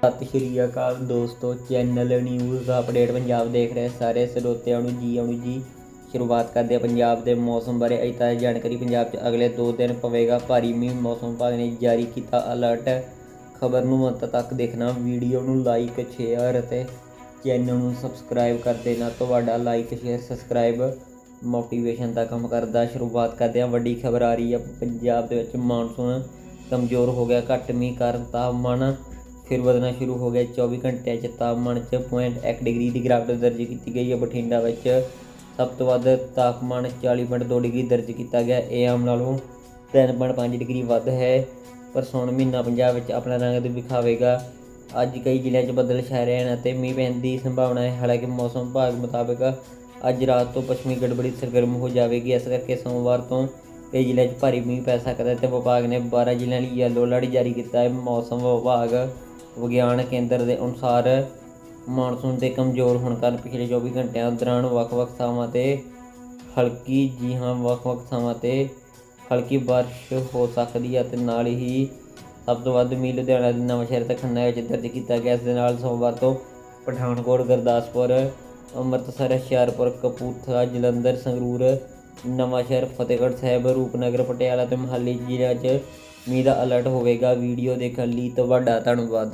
ਸਤਿ ਸ਼੍ਰੀ ਅਕਾਲ ਦੋਸਤੋ channel news update Punjab ਦੇਖ ਰਹੇ ਸਾਰੇ ਸਰੋਤਿਆਂ ਨੂੰ ਜੀ, ਆਉਣੀ ਜੀ। ਸ਼ੁਰੂਆਤ ਕਰਦੇ ਹਾਂ ਪੰਜਾਬ ਦੇ ਮੌਸਮ ਬਾਰੇ। ਅਜੇ ਤਾਜ਼ੀ ਜਾਣਕਾਰੀ ਪੰਜਾਬ 'ਚ ਅਗਲੇ 2 ਦਿਨ ਪਵੇਗਾ ਭਾਰੀ ਮੀਂਹ। ਮੌਸਮ ਵਿਭਾਗ ਨੇ ਜਾਰੀ ਕੀਤਾ ਅਲਰਟ ਖਬਰ ਨੂੰ ਅੰਤ ਤੱਕ ਦੇਖਣਾ। ਵੀਡੀਓ ਨੂੰ ਲਾਈਕ ਸ਼ੇਅਰ ਅਤੇ ਚੈਨਲ ਨੂੰ ਸਬਸਕ੍ਰਾਈਬ ਕਰ ਦੇਣਾ। ਤੁਹਾਡਾ ਲਾਈਕ ਸ਼ੇਅਰ ਸਬਸਕ੍ਰਾਈਬ ਮੋਟੀਵੇਸ਼ਨ ਦਾ ਕੰਮ ਕਰਦਾ। ਸ਼ੁਰੂਆਤ ਕਰਦੇ ਹਾਂ। ਵੱਡੀ ਖਬਰ ਆ ਰਹੀ ਹੈ, ਪੰਜਾਬ ਦੇ ਵਿੱਚ ਮਾਨਸੂਨ ਕਮਜ਼ੋਰ ਹੋ ਗਿਆ। ਘੱਟ ਮੀਂਹ ਕਾਰਨ ਤਾਪਮਾਨ ਫਿਰ ਵਧਣਾ ਸ਼ੁਰੂ ਹੋ ਗਿਆ। 24 ਘੰਟਿਆਂ 'ਚ ਤਾਪਮਾਨ 'ਚ 0.1 ਡਿਗਰੀ ਦੀ ਗਿਰਾਵਟ ਦਰਜ ਕੀਤੀ ਗਈ ਹੈ। ਬਠਿੰਡਾ ਵਿੱਚ ਸਭ ਤੋਂ ਵੱਧ ਤਾਪਮਾਨ 40.2 ਡਿਗਰੀ ਦਰਜ ਕੀਤਾ ਗਿਆ। ਇਹ ਆਮ ਨਾਲੋਂ 3.5 ਡਿਗਰੀ ਵੱਧ ਹੈ। ਪਰ ਸੌਣ ਮਹੀਨਾ ਪੰਜਾਬ ਵਿੱਚ ਆਪਣਾ ਰੰਗ ਵਿਖਾਵੇਗਾ ਅੱਜ ਕਈ ਜ਼ਿਲ੍ਹਿਆਂ 'ਚ ਬੱਦਲ ਛਾਏ ਰਹੇ ਹਨ ਅਤੇ ਮੀਂਹ ਪੈਣ ਦੀ ਸੰਭਾਵਨਾ ਹੈ। ਹਾਲਾਂਕਿ ਮੌਸਮ ਵਿਭਾਗ ਮੁਤਾਬਕ ਅੱਜ ਰਾਤ ਤੋਂ ਪੱਛਮੀ ਗੜਬੜੀ ਸਰਗਰਮ ਹੋ ਜਾਵੇਗੀ। ਇਸ ਕਰਕੇ ਸੋਮਵਾਰ ਤੋਂ ਕਈ ਜ਼ਿਲ੍ਹਿਆਂ 'ਚ ਭਾਰੀ ਮੀਂਹ ਪੈ ਸਕਦਾ ਹੈ ਤੇ ਵਿਭਾਗ ਨੇ 12 ਜ਼ਿਲ੍ਹਿਆਂ ਲਈ ਯੈਲੋ ਅਲਰਟ ਜਾਰੀ ਕੀਤਾ ਹੈ। ਮੌਸਮ ਵਿਭਾਗ ਵਿਗਿਆਨ ਕੇਂਦਰ ਦੇ ਅਨੁਸਾਰ ਮਾਨਸੂਨ ਦੇ ਕਮਜ਼ੋਰ ਹੋਣ ਕਾਰਨ ਪਿਛਲੇ 24 ਘੰਟਿਆਂ ਦੌਰਾਨ ਵੱਖ-ਵੱਖ ਥਾਵਾਂ ਤੇ ਹਲਕੀ ਜੀ ਹਾਂ ਵੱਖ-ਵੱਖ ਥਾਵਾਂ ਤੇ ਹਲਕੀ ਬਾਰਿਸ਼ ਹੋ ਸਕਦੀ ਹੈ ਤੇ ਨਾਲ ਹੀ ਸਭ ਤੋਂ ਵੱਧ ਮੀਂਹ ਲੁਧਿਆਣਾ ਦੇ ਨਵਾਂਸ਼ਹਿਰ ਤੇ ਖੰਨਾ ਵਿੱਚ ਦਰਜ ਕੀਤਾ ਗਿਆ। ਇਸ ਦੇ ਨਾਲ ਸੋਮਵਾਰ ਤੋਂ ਪਠਾਨਕੋਟ, ਗੁਰਦਾਸਪੁਰ, ਅੰਮ੍ਰਿਤਸਰ, ਹੁਸ਼ਿਆਰਪੁਰ, ਕਪੂਰਥਲਾ, ਜਲੰਧਰ, ਸੰਗਰੂਰ ਨਵਾਂਸ਼ਹਿਰ ਫਤਿਹਗੜ੍ਹ ਸਾਹਿਬ, ਰੂਪਨਗਰ, ਪਟਿਆਲਾ ਤੇ ਮੋਹਾਲੀ ਜ਼ਿਲ੍ਹਿਆਂ 'ਚ ਮੀਂਹ ਦਾ ਅਲਰਟ ਹੋਵੇਗਾ। ਵੀਡੀਓ ਦੇਖਣ ਲਈ ਤੁਹਾਡਾ ਧੰਨਵਾਦ।